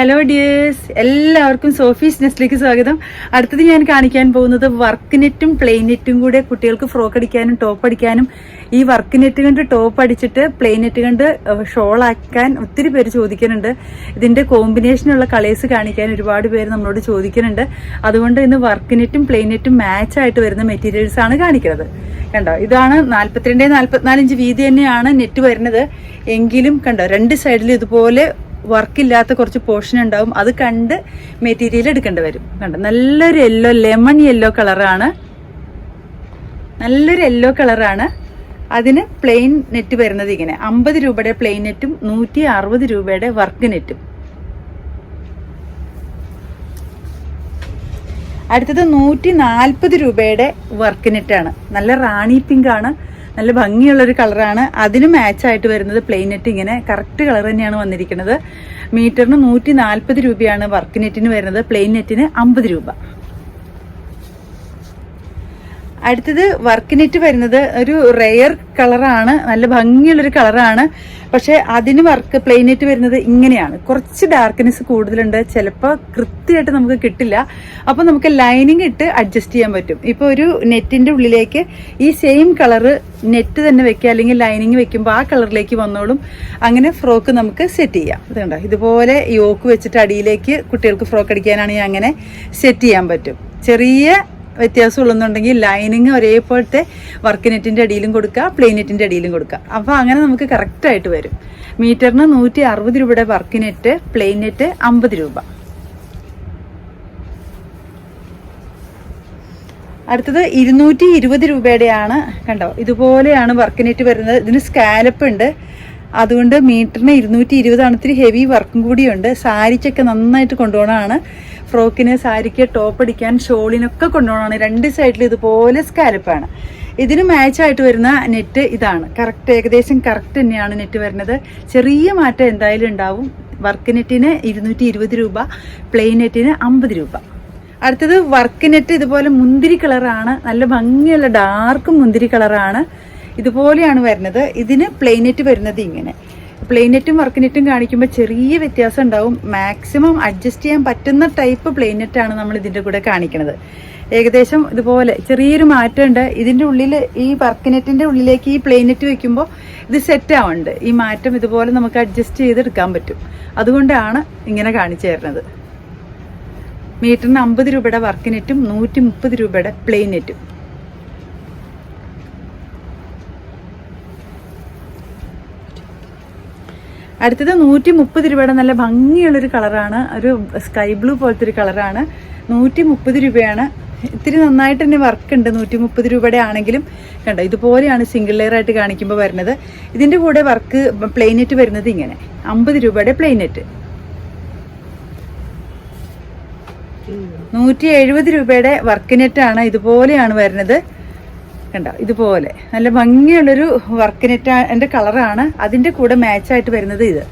Hello dears എല്ലാവർക്കും Sophie's നെസ്റ്റിലേക്ക് സ്വാഗതം. അടുത്തത് ഞാൻ കാണിക്കാൻ പോകുന്നത് വർക്ക് നെറ്റും പ്ലെയിൻ നെറ്റും കൂടെ കുട്ടികൾക്ക് ഫ്രോക്ക് അടിക്കാനും ടോപ്പ് അടിക്കാനും. ഈ വർക്ക് നെറ്റ് കണ്ട് ടോപ്പ് അടിച്ചിട്ട് പ്ലെയിൻ നെറ്റ് കണ്ട് ഷോൾ ആക്കാൻ ഒത്തിരി പേര് ചോദിക്കുന്നുണ്ട്. ഇതിന്റെ കോമ്പിനേഷനുള്ള കളേഴ്സ് കാണിക്കാൻ ഒരുപാട് പേര് നമ്മളോട് ചോദിക്കുന്നുണ്ട്. അതുകൊണ്ട് ഇന്ന് വർക്ക് നെറ്റും പ്ലെയിൻ നെറ്റും മാച്ച് ആയിട്ട് വരുന്ന മെറ്റീരിയൽസ് ആണ് കാണിക്കുന്നത്. കണ്ടോ? ഇതാണ് നാല്പത്തിരണ്ട് നാല്പത്തിനാല് ഇഞ്ച് വീതി തന്നെയാണ് നെറ്റ് വരുന്നത്. എങ്കിലും കണ്ടോ രണ്ട് സൈഡിൽ ഇതുപോലെ വർക്കില്ലാത്ത കുറച്ച് പോർഷൻ ഉണ്ടാവും. അത് കണ്ട് മെറ്റീരിയൽ എടുക്കേണ്ടി വരും. കണ്ടോ? നല്ലൊരു യെല്ലോ ലെമൺ യെല്ലോ കളറാണ് നല്ലൊരു യെല്ലോ കളറാണ് അതിന് പ്ലെയിൻ നെറ്റ് വരുന്നത് ഇങ്ങനെ. അമ്പത് രൂപയുടെ പ്ലെയിൻ നെറ്റും നൂറ്റി അറുപത് രൂപയുടെ വർക്ക് നെറ്റും അടുത്തത് നൂറ്റി നാൽപ്പത് രൂപയുടെ വർക്ക് നെറ്റാണ് നല്ല റാണി പിങ്ക് ആണ്. നല്ല ഭംഗിയുള്ളൊരു കളറാണ്. അതിന് മാച്ചായിട്ട് വരുന്നത് പ്ലെയിൻ നെറ്റ് ഇങ്ങനെ. കറക്റ്റ് കളർ തന്നെയാണ് വന്നിരിക്കുന്നത്. മീറ്ററിന് നൂറ്റി രൂപയാണ് വർക്ക് നെറ്റിന് വരുന്നത്. പ്ലെയിൻ നെറ്റിന് അമ്പത് രൂപ. അടുത്തത് വർക്ക് നെറ്റ് വരുന്നത് ഒരു റെയർ കളറാണ്. നല്ല ഭംഗിയുള്ളൊരു കളറാണ്. പക്ഷെ അതിന് വർക്ക് പ്ലെയിൻ നെറ്റ് വരുന്നത് ഇങ്ങനെയാണ്. കുറച്ച് ഡാർക്ക്നെസ് കൂടുതലുണ്ട്. ചിലപ്പോൾ കൃത്യമായിട്ട് നമുക്ക് കിട്ടില്ല. അപ്പോൾ നമുക്ക് ലൈനിങ് ഇട്ട് അഡ്ജസ്റ്റ് ചെയ്യാൻ പറ്റും. ഇപ്പോൾ ഒരു നെറ്റിന്റെ ഉള്ളിലേക്ക് ഈ സെയിം കളറ് നെറ്റ് തന്നെ വെക്കുക അല്ലെങ്കിൽ ലൈനിങ് വെക്കുമ്പോൾ ആ കളറിലേക്ക് വന്നോളും. അങ്ങനെ ഫ്രോക്ക് നമുക്ക് സെറ്റ് ചെയ്യാം. ഇതുണ്ടോ ഇതുപോലെ യോക്ക് വെച്ചിട്ട് അടിയിലേക്ക് കുട്ടികൾക്ക് ഫ്രോക്ക് അടിക്കാനാണെങ്കിൽ അങ്ങനെ സെറ്റ് ചെയ്യാൻ പറ്റും. ചെറിയ വ്യത്യാസമുള്ളെന്നുണ്ടെങ്കിൽ ലൈനിങ് ഒരേപോലത്തെ വർക്ക് നെറ്റിന്റെ അടിയിലും കൊടുക്കുക പ്ലെയിൻ നെറ്റിന്റെ അടിയിലും കൊടുക്കുക. അപ്പോൾ അങ്ങനെ നമുക്ക് കറക്റ്റായിട്ട് വരും. മീറ്ററിന് നൂറ്റി അറുപത് രൂപയുടെ വർക്ക് നെറ്റ് പ്ലെയിൻ നെറ്റ് അമ്പത് രൂപ. അടുത്തത് ഇരുന്നൂറ്റി ഇരുപത് രൂപയുടെയാണ് കണ്ടോ? ഇതുപോലെയാണ് വർക്ക് നെറ്റ് വരുന്നത്. ഇതിന് സ്കാലപ്പ് ഉണ്ട്. അതുകൊണ്ട് മീറ്ററിന് ഇരുന്നൂറ്റി ഇരുപതാണ് ഇത്തിരി ഹെവി വർക്കും കൂടിയുണ്ട്. സാരിച്ചൊക്കെ നന്നായിട്ട് കൊണ്ടുപോകണമാണ് ഫ്രോക്കിന് സാരിക്ക് ടോപ്പ് അടിക്കാൻ ഷോളിനൊക്കെ കൊണ്ടുപോകണമാണ്. രണ്ട് സൈഡിൽ ഇതുപോലെ സ്കാലപ്പാണ് ഇതിന് മാച്ചായിട്ട് വരുന്ന നെറ്റ് ഇതാണ്. കറക്റ്റ് ഏകദേശം കറക്റ്റ് തന്നെയാണ് നെറ്റ് വരുന്നത്. ചെറിയ മാറ്റം എന്തായാലും ഉണ്ടാവും. വർക്ക് നെറ്റിന് ഇരുന്നൂറ്റി ഇരുപത് രൂപ പ്ലെയിൻ നെറ്റിന് അമ്പത് രൂപ. അടുത്തത് വർക്ക് നെറ്റ് ഇതുപോലെ മുന്തിരി കളറാണ് നല്ല ഭംഗിയുള്ള ഡാർക്ക് മുന്തിരി കളറാണ് ഇതുപോലെയാണ് വരുന്നത്. ഇതിന് പ്ലെയിൻ നെറ്റ് വരുന്നത് ഇങ്ങനെ. പ്ലെയിൻ വർക്കിനെറ്റും വർക്ക് നെറ്റും കാണിക്കുമ്പോൾ ചെറിയ വ്യത്യാസം ഉണ്ടാവും. മാക്സിമം അഡ്ജസ്റ്റ് ചെയ്യാൻ പറ്റുന്ന ടൈപ്പ് പ്ലെയിൻ നെറ്റാണ് നമ്മൾ ഇതിന്റെ കൂടെ കാണിക്കുന്നത് ഏകദേശം ഇതുപോലെ ചെറിയൊരു മാറ്റമുണ്ട്. ഇതിന്റെ ഉള്ളിൽ ഈ വർക്ക് നെറ്റിന്റെ ഉള്ളിലേക്ക് ഈ പ്ലെയിൻ നെറ്റ് വെക്കുമ്പോൾ ഇത് സെറ്റ് ആവുന്നുണ്ട്. ഈ മാറ്റം ഇതുപോലെ നമുക്ക് അഡ്ജസ്റ്റ് ചെയ്തെടുക്കാൻ പറ്റും. അതുകൊണ്ടാണ് ഇങ്ങനെ കാണിച്ചു തരുന്നത്. മീറ്ററിന് അമ്പത് രൂപയുടെ വർക്കിനെറ്റും നൂറ്റി മുപ്പത് രൂപയുടെ പ്ലെയിൻ അടുത്തത് നൂറ്റി മുപ്പത് രൂപയുടെ നല്ല ഭംഗിയുള്ളൊരു കളറാണ്. ഒരു സ്കൈ ബ്ലൂ പോലത്തെ ഒരു കളറാണ്. നൂറ്റി മുപ്പത് രൂപയാണ്. ഇത്തിരി നന്നായിട്ട് തന്നെ വർക്ക് ഉണ്ട് നൂറ്റി മുപ്പത് രൂപയുടെ ആണെങ്കിലും. കണ്ടോ ഇതുപോലെയാണ് സിംഗിൾ ലെയർ ആയിട്ട് കാണിക്കുമ്പോൾ വരുന്നത്. ഇതിന്റെ കൂടെ വർക്ക് പ്ലെയിനെറ്റ് വരുന്നത് ഇങ്ങനെ. അമ്പത് രൂപയുടെ പ്ലെയിനെറ്റ് നൂറ്റി എഴുപത് രൂപയുടെ വർക്ക് നെറ്റാണ് ഇതുപോലെയാണ് വരുന്നത്. കണ്ടോ ഇതുപോലെ. നല്ല ഭംഗിയുള്ളൊരു വർക്ക് നെറ്റ് എന്റെ കളറാണ്. അതിന്റെ കൂടെ മാച്ചായിട്ട് വരുന്നത് ഇത്.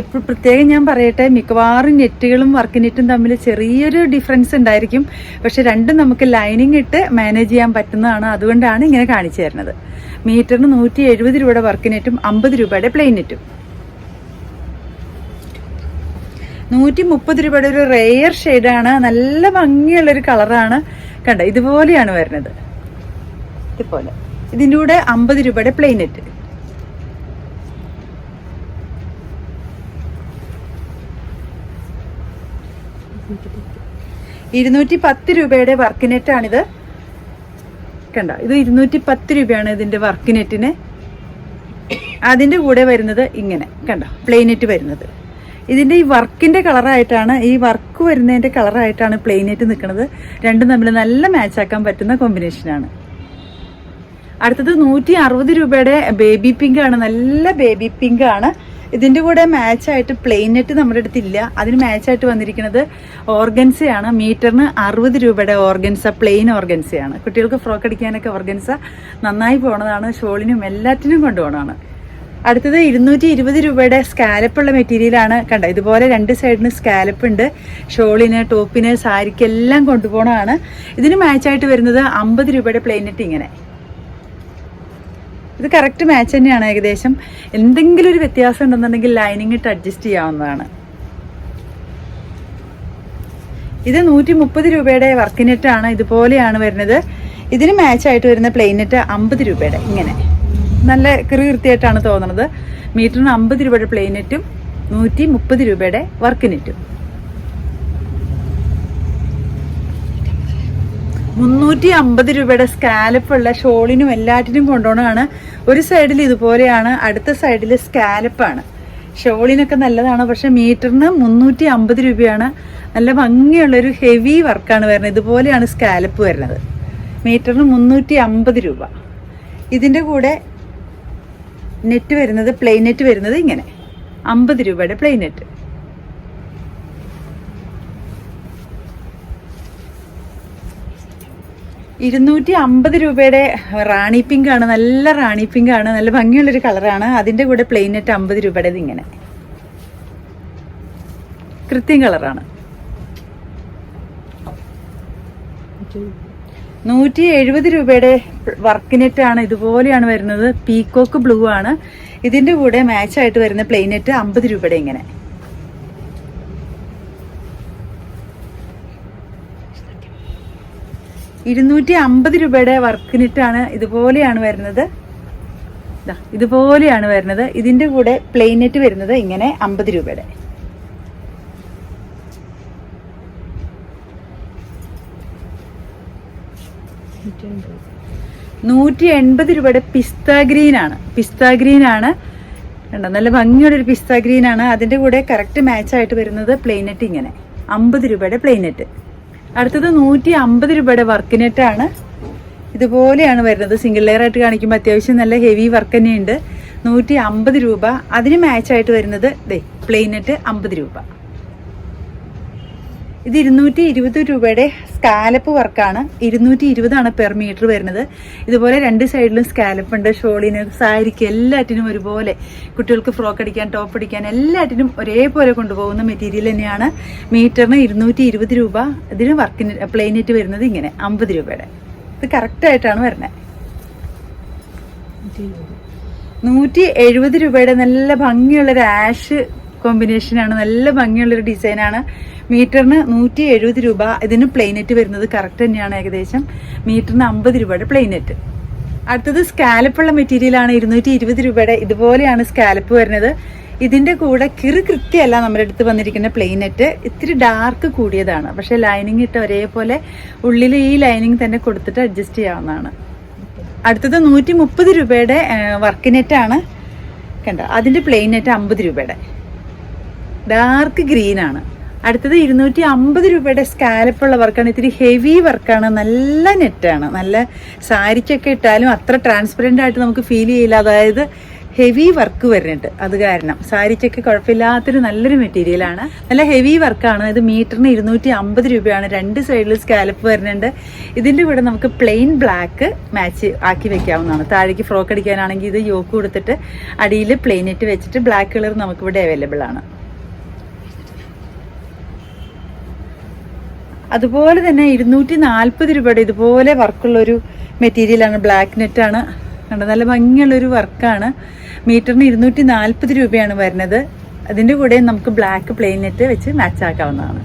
എപ്പോൾ പ്രത്യേകം ഞാൻ പറയട്ടെ മിക്കവാറും നെറ്റുകളും വർക്ക് നെറ്റും തമ്മിൽ ചെറിയൊരു ഡിഫറൻസ് ഉണ്ടായിരിക്കും. പക്ഷെ രണ്ടും നമുക്ക് ലൈനിങ് ഇട്ട് മാനേജ് ചെയ്യാൻ പറ്റുന്നതാണ്. അതുകൊണ്ടാണ് ഇങ്ങനെ കാണിച്ചു തരുന്നത്. മീറ്ററിന് നൂറ്റി എഴുപത് രൂപയുടെ വർക്ക് നെറ്റും അമ്പത് രൂപയുടെ പ്ലെയിൻ നെറ്റും. നൂറ്റി മുപ്പത് രൂപയുടെ ഒരു റെയർ ഷെയ്ഡാണ് നല്ല ഭംഗിയുള്ളൊരു കളറാണ്. കണ്ട ഇതുപോലെയാണ് വരുന്നത്. ഇതുപോലെ. ഇതിന്റെ കൂടെ അമ്പത് രൂപയുടെ പ്ലെയിനെറ്റ് ഇരുന്നൂറ്റി പത്ത് രൂപയുടെ വർക്ക് നെറ്റാണിത് കണ്ട ഇത് ഇരുന്നൂറ്റി പത്ത് രൂപയാണ് ഇതിന്റെ വർക്ക് അതിന്റെ കൂടെ വരുന്നത് ഇങ്ങനെ കണ്ട പ്ലെയിനെറ്റ് വരുന്നത്. ഇതിന്റെ ഈ വർക്കിന്റെ കളറായിട്ടാണ് ഈ വർക്ക് വരുന്നതിന്റെ കളറായിട്ടാണ് പ്ലെയിനായിട്ട് നിൽക്കുന്നത്. രണ്ടും തമ്മിൽ നല്ല മാച്ചാക്കാൻ പറ്റുന്ന കോമ്പിനേഷനാണ് അടുത്തത് നൂറ്റി അറുപത് രൂപയുടെ ബേബി പിങ്ക് ആണ്. നല്ല ബേബി പിങ്ക് ആണ്. ഇതിന്റെ കൂടെ മാച്ചായിട്ട് പ്ലെയിൻ നെറ്റ് നമ്മുടെ അടുത്തില്ല അതിന് മാച്ചായിട്ട് വന്നിരിക്കുന്നത് ഓർഗൻസയാണ്. മീറ്ററിന് അറുപത് രൂപയുടെ ഓർഗൻസ പ്ലെയിൻ ഓർഗൻസയാണ്. കുട്ടികൾക്ക് ഫ്രോക്ക് അടിക്കാനൊക്കെ ഓർഗൻസ നന്നായി പോണതാണ്. ഷോളിനും എല്ലാറ്റിനും കൊണ്ടുപോകണതാണ് അടുത്തത് ഇരുന്നൂറ്റി ഇരുപത് രൂപയുടെ സ്കാലപ്പുള്ള മെറ്റീരിയലാണ് കണ്ട ഇതുപോലെ രണ്ട് സൈഡിന് സ്കാലപ്പ് ഉണ്ട്. ഷോളിന് ടോപ്പിന് സാരിക്ക് എല്ലാം കൊണ്ടുപോകണതാണ് ഇതിന് മാച്ചായിട്ട് വരുന്നത് അമ്പത് രൂപയുടെ പ്ലെയിനറ്റ് ഇങ്ങനെ. ഇത് കറക്റ്റ് മാച്ച് തന്നെയാണ് ഏകദേശം. എന്തെങ്കിലും ഒരു വ്യത്യാസം ഉണ്ടെന്നുണ്ടെങ്കിൽ ലൈനിങ് ഇട്ട് അഡ്ജസ്റ്റ് ചെയ്യാവുന്നതാണ്. ഇത് നൂറ്റി മുപ്പത് രൂപയുടെ വർക്കിനെറ്റാണ് ഇതുപോലെയാണ് വരുന്നത്. ഇതിന് മാച്ചായിട്ട് വരുന്ന പ്ലെയിനെറ്റ് അമ്പത് രൂപയുടെ ഇങ്ങനെ. നല്ല കൃത്യമായിട്ടാണ് തോന്നുന്നത് മീറ്ററിന് അമ്പത് രൂപയുടെ പ്ലെയിനെറ്റും നൂറ്റി മുപ്പത് രൂപയുടെ വർക്ക് നെറ്റും. മുന്നൂറ്റി അമ്പത് രൂപയുടെ സ്കാലപ്പുള്ള ഷോളിനും എല്ലാറ്റിനും കൊണ്ടുപോകണമാണ് ഒരു സൈഡിൽ ഇതുപോലെയാണ് അടുത്ത സൈഡിൽ സ്കാലപ്പാണ് ഷോളിനൊക്കെ നല്ലതാണ് പക്ഷെ മീറ്ററിന് മുന്നൂറ്റി അമ്പത് രൂപയാണ്. നല്ല ഭംഗിയുള്ളൊരു ഹെവി വർക്കാണ് വരുന്നത്. ഇതുപോലെയാണ് സ്കാലപ്പ് വരുന്നത്. മീറ്ററിന് മുന്നൂറ്റി അമ്പത് രൂപ. ഇതിന്റെ കൂടെ നെറ്റ് വരുന്നത് പ്ലെയിൻ നെറ്റ് വരുന്നത് ഇങ്ങനെ. അമ്പത് രൂപയുടെ പ്ലെയിൻ നെറ്റ് ഇരുന്നൂറ്റി അമ്പത് രൂപയുടെ റാണി പിങ്ക് ആണ്. നല്ല റാണി പിങ്ക് ആണ്. നല്ല ഭംഗിയുള്ളൊരു കളറാണ് അതിന്റെ കൂടെ പ്ലെയിൻ നെറ്റ് അമ്പത് രൂപയുടെ ഇങ്ങനെ. കൃത്യം കളറാണ് നൂറ്റി എഴുപത് രൂപയുടെ ആണ് ഇതുപോലെയാണ് വരുന്നത്. പീക്കോക്ക് ബ്ലൂ ആണ്. ഇതിന്റെ കൂടെ മാച്ച് ആയിട്ട് വരുന്ന പ്ലെയിൻ നെറ്റ് അമ്പത് രൂപയുടെ ഇങ്ങനെ. ഇരുന്നൂറ്റി അമ്പത് രൂപയുടെ ആണ് ഇതുപോലെയാണ് വരുന്നത്. ഇതുപോലെയാണ് വരുന്നത്. ഇതിന്റെ കൂടെ പ്ലെയിൻ നെറ്റ് വരുന്നത് ഇങ്ങനെ അമ്പത് രൂപയുടെ. നൂറ്റി എൺപത്. രൂപയുടെ പിസ്ത ഗ്രീൻ ആണ്. പിസ്ത ഗ്രീൻ ആണ്. കണ്ടോ നല്ല ഭംഗിയുള്ള ഒരു പിസ്ത ഗ്രീൻ ആണ്. അതിന്റെ കൂടെ കറക്റ്റ് മാച്ച് ആയിട്ട് വരുന്നത് പ്ലെയിനെറ്റ് ഇങ്ങനെ. അമ്പത് രൂപയുടെ പ്ലെയിനെറ്റ് അടുത്തത് നൂറ്റി അമ്പത് രൂപയുടെ വർക്ക് നെറ്റ് ആണ്. ഇതുപോലെയാണ് വരുന്നത്. സിംഗിൾ ലെയർ ആയിട്ട് കാണിക്കുമ്പോൾ അത്യാവശ്യം നല്ല ഹെവി വർക്ക് തന്നെയുണ്ട്. നൂറ്റി അമ്പത് രൂപ. അതിന് മാച്ചായിട്ട് വരുന്നത് ദേ പ്ലെയിനെറ്റ് അമ്പത് രൂപ. ഇത് ഇരുന്നൂറ്റി ഇരുപത് രൂപയുടെ സ്കാലപ്പ് വർക്കാണ്. ഇരുന്നൂറ്റി ഇരുപതാണ് പെർ മീറ്റർ വരുന്നത്. ഇതുപോലെ രണ്ട് സൈഡിലും സ്കാലപ്പ് ഉണ്ട്. ഷോളിന് സാരിക്ക് എല്ലാറ്റിനും ഒരുപോലെ കുട്ടികൾക്ക് ഫ്രോക്ക് അടിക്കാൻ ടോപ്പ് അടിക്കാൻ എല്ലാറ്റിനും ഒരേപോലെ കൊണ്ടുപോകുന്ന മെറ്റീരിയൽ തന്നെയാണ്. മീറ്ററിന് ഇരുന്നൂറ്റി ഇരുപത് രൂപ. ഇതിന് വർക്കിന് പ്ലെയിനെറ്റ് വരുന്നത് ഇങ്ങനെ അമ്പത് രൂപയുടെ. ഇത് കറക്റ്റായിട്ടാണ് വരുന്നത് നൂറ്റി എഴുപത് രൂപയുടെ നല്ല ഭംഗിയുള്ളൊരു ആഷ് കോമ്പിനേഷനാണ് നല്ല ഭംഗിയുള്ളൊരു ഡിസൈനാണ് മീറ്ററിന് നൂറ്റി എഴുപത് രൂപ ഇതിന് പ്ലെയിനെറ്റ് വരുന്നത് കറക്റ്റ് തന്നെയാണ് ഏകദേശം. മീറ്ററിന് അമ്പത് രൂപയുടെ പ്ലെയിനെറ്റ് അടുത്തത് സ്കാലപ്പുള്ള മെറ്റീരിയലാണ് ഇരുന്നൂറ്റി ഇരുപത് രൂപയുടെ ഇതുപോലെയാണ് സ്കാലപ്പ് വരുന്നത്. ഇതിന്റെ കൂടെ കിറു കൃത്യമല്ല നമ്മുടെ അടുത്ത് വന്നിരിക്കുന്ന പ്ലെയിനെറ്റ് ഇത്തിരി ഡാർക്ക് കൂടിയതാണ്. പക്ഷെ ലൈനിങ് ഇട്ട് ഒരേപോലെ ഉള്ളിൽ ഈ ലൈനിങ് തന്നെ കൊടുത്തിട്ട് അഡ്ജസ്റ്റ് ചെയ്യാവുന്നതാണ്. അടുത്തത് നൂറ്റി മുപ്പത് രൂപയുടെ വർക്ക് നെറ്റാണ് കണ്ടോ? അതിന്റെ പ്ലെയിൻ നെറ്റ് അമ്പത് രൂപയുടെ. ഡാർക്ക് ഗ്രീൻ ആണ് അടുത്തത് ഇരുന്നൂറ്റി അമ്പത് രൂപയുടെ സ്കാലപ്പുള്ള വർക്കാണ്. ഇത്തിരി ഹെവി വർക്കാണ്. നല്ല നെറ്റാണ്. നല്ല സാരിക്കൊക്കെ ഇട്ടാലും അത്ര ട്രാൻസ്പെറന്റ് ആയിട്ട് നമുക്ക് ഫീൽ ചെയ്യില്ല. അതായത് ഹെവി വർക്ക് വരുന്നുണ്ട്. അത് കാരണം സാരിക്കൊക്കെ കുഴപ്പമില്ലാത്തൊരു നല്ലൊരു മെറ്റീരിയലാണ് നല്ല ഹെവി വർക്കാണ്. ഇത് മീറ്ററിന് ഇരുന്നൂറ്റി അമ്പത് രൂപയാണ്. രണ്ട് സൈഡിൽ സ്കാലപ്പ് വരുന്നുണ്ട്. ഇതിന്റെ കൂടെ നമുക്ക് പ്ലെയിൻ ബ്ലാക്ക് മാച്ച് ആക്കി വെക്കാവുന്നതാണ്. താഴേക്ക് ഫ്രോക്ക് അടിക്കാനാണെങ്കിൽ ഇത് യോക്ക് കൊടുത്തിട്ട് അടിയിൽ പ്ലെയിനിട്ട് വെച്ചിട്ട് ബ്ലാക്ക് കളർ നമുക്കിവിടെ അവൈലബിൾ ആണ്. അതുപോലെ തന്നെ ഇരുന്നൂറ്റി നാൽപ്പത് രൂപയുടെ ഇതുപോലെ വർക്കുള്ള ഒരു മെറ്റീരിയലാണ് ബ്ലാക്ക് നെറ്റാണ് കണ്ടോ? നല്ല ഭംഗിയുള്ളൊരു വർക്കാണ്. മീറ്ററിന് ഇരുന്നൂറ്റി നാൽപ്പത് രൂപയാണ് വരുന്നത്. അതിന്റെ കൂടെ നമുക്ക് ബ്ലാക്ക് പ്ലെയിൻ നെറ്റ് വെച്ച് മാച്ച് ആക്കാവുന്നതാണ്.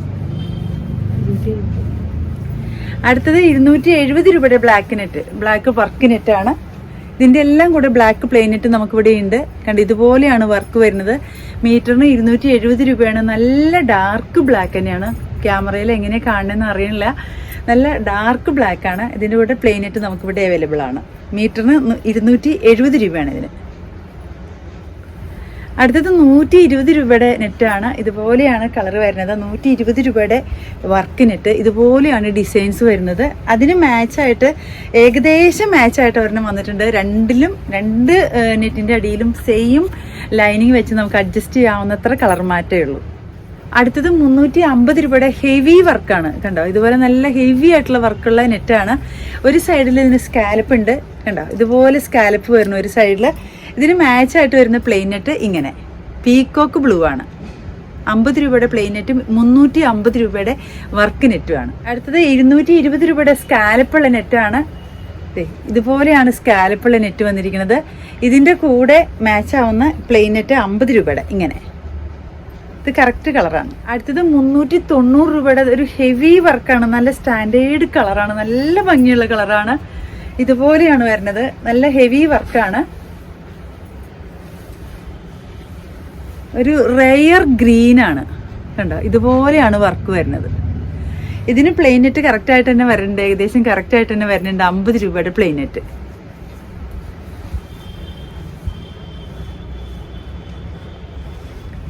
അടുത്തത് ഇരുന്നൂറ്റി എഴുപത് രൂപയുടെ ബ്ലാക്ക് നെറ്റ് ബ്ലാക്ക് വർക്ക് നെറ്റാണ് ഇതിന്റെ എല്ലാം കൂടെ ബ്ലാക്ക് പ്ലെയിൻ നെറ്റ് നമുക്കിവിടെ ഉണ്ട്. കണ്ട് ഇതുപോലെയാണ് വർക്ക് വരുന്നത്. മീറ്ററിന് ഇരുന്നൂറ്റി എഴുപത് രൂപയാണ്. നല്ല ഡാർക്ക് ബ്ലാക്ക് തന്നെയാണ്. ക്യാമറയിൽ എങ്ങനെ കാണണമെന്ന് അറിയണില്ല. നല്ല ഡാർക്ക് ബ്ലാക്ക് ആണ്. ഇതിന്റെ കൂടെ നെറ്റ് നമുക്കിവിടെ അവൈലബിൾ ആണ്. മീറ്ററിന് ഇരുന്നൂറ്റി എഴുപത് രൂപയാണ് ഇതിന്. അടുത്തത് നൂറ്റി ഇരുപത് രൂപയുടെ നെറ്റാണ് ഇതുപോലെയാണ് കളർ വരുന്നത്. നൂറ്റി ഇരുപത് രൂപയുടെ വർക്ക് നെറ്റ് ഇതുപോലെയാണ് ഡിസൈൻസ് വരുന്നത്. അതിന് മാച്ചായിട്ട് ഏകദേശം മാച്ചായിട്ട് ഒരെണ്ണം വന്നിട്ടുണ്ട്. രണ്ടിലും രണ്ട് നെറ്റിന്റെ അടിയിലും സെയിം ലൈനിങ് വെച്ച് നമുക്ക് അഡ്ജസ്റ്റ് ചെയ്യാവുന്നത്ര കളർ മാറ്റേ ഉള്ളൂ. അടുത്തത് മുന്നൂറ്റി അമ്പത് രൂപയുടെ ഹെവി വർക്കാണ് കണ്ടോ? ഇതുപോലെ നല്ല ഹെവി ആയിട്ടുള്ള വർക്കുള്ള നെറ്റാണ് ഒരു സൈഡിൽ ഇതിന് സ്കാലപ്പ് ഉണ്ട് കണ്ടോ? ഇതുപോലെ സ്കാലപ്പ് വരുന്ന ഒരു സൈഡിൽ ഇതിന് മാച്ചായിട്ട് വരുന്ന പ്ലെയിൻ നെറ്റ് ഇങ്ങനെ. പീക്കോക്ക് ബ്ലൂ ആണ്. അമ്പത് രൂപയുടെ പ്ലെയിൻ നെറ്റും മുന്നൂറ്റി അമ്പത് രൂപയുടെ വർക്ക് നെറ്റുമാണ് അടുത്തത് എഴുന്നൂറ്റി ഇരുപത് രൂപയുടെ സ്കാലപ്പുള്ള നെറ്റാണ് ഇതുപോലെയാണ് സ്കാലപ്പുള്ള നെറ്റ് വന്നിരിക്കുന്നത്. ഇതിന്റെ കൂടെ മാച്ച് ആവുന്ന പ്ലെയിൻ നെറ്റ് അമ്പത് രൂപയുടെ ഇങ്ങനെ. ഇത് കറക്റ്റ് കളറാണ് അടുത്തത് മുന്നൂറ്റി തൊണ്ണൂറ് രൂപയുടെ ഒരു ഹെവി വർക്കാണ് നല്ല സ്റ്റാൻഡേർഡ് കളറാണ് നല്ല ഭംഗിയുള്ള കളറാണ് ഇതുപോലെയാണ് വരുന്നത്. നല്ല ഹെവി വർക്കാണ് ഒരു റെയർ ഗ്രീനാണ് കണ്ടോ? ഇതുപോലെയാണ് വർക്ക് വരുന്നത്. ഇതിന് പ്ലെയിനെറ്റ് കറക്റ്റായിട്ട് തന്നെ വരുന്നുണ്ട് ഏകദേശം കറക്റ്റ് ആയിട്ട് തന്നെ വരുന്നുണ്ട് അമ്പത് രൂപയുടെ പ്ലെയിൻ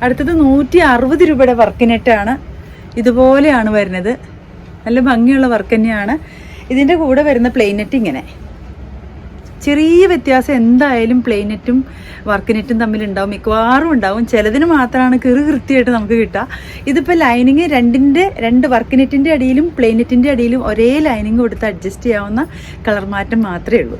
അടുത്തത് നൂറ്റി അറുപത് രൂപയുടെ വർക്ക് നെറ്റാണ് ഇതുപോലെയാണ് വരുന്നത്. നല്ല ഭംഗിയുള്ള വർക്ക് തന്നെയാണ്. ഇതിന്റെ കൂടെ വരുന്ന പ്ലെയിൻ നെറ്റ് ഇങ്ങനെ. ചെറിയ വ്യത്യാസം എന്തായാലും പ്ലെയിൻ നെറ്റും വർക്ക് നെറ്റും തമ്മിൽ ഉണ്ടാവും. മിക്കവാറും ഉണ്ടാവും. ചിലതിന് മാത്രമാണ് കീറി കൃത്യമായിട്ട് നമുക്ക് കിട്ടുക. ഇതിപ്പോൾ ലൈനിങ് രണ്ടിന്റെ രണ്ട് വർക്ക് നെറ്റിന്റെ അടിയിലും പ്ലെയിൻ നെറ്റിന്റെ അടിയിലും ഒരേ ലൈനിങ് കൊടുത്ത് അഡ്ജസ്റ്റ് ചെയ്യാവുന്ന കളർ മാറ്റം മാത്രമേ ഉള്ളൂ.